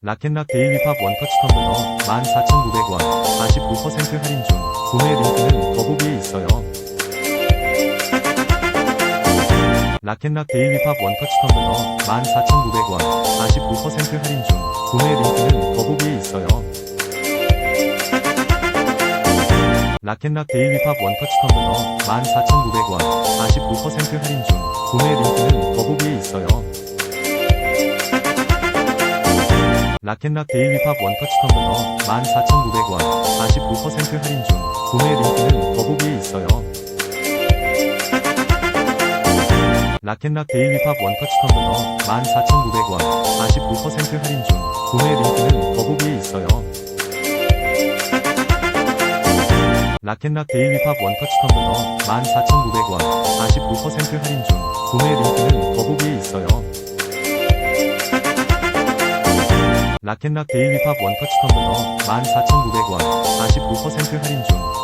라켓락 데일리팝 원터치 텀블러 14,900원 49% 할인 중 구매 링크는 더보기에 있어요. 라켓락 데일리팝 원터치 텀블러 14,900원 49% 할인 중 구매 링크는 더보기에 있어요. 라켓락 데일리팝 원터치 텀블러 14,900원 49% 할인 중 구매 링크는 더보기에 있어요. 라켓락 데일리팝 원터치 텀블러 14,900원 49% 할인 중 구매 링크는 더보기에 있어요. 라켓락 데일리팝 원터치 텀블러 14,900원 49% 할인 중 구매 링크는 더보기에 있어요. 라켓락 데일리팝 원터치 텀블러 14,900원 49% 할인 중 구매 링크는 더보기에 있어요. 라켓락 데일리팝 원터치 텀블러 14,900원 49% 할인 중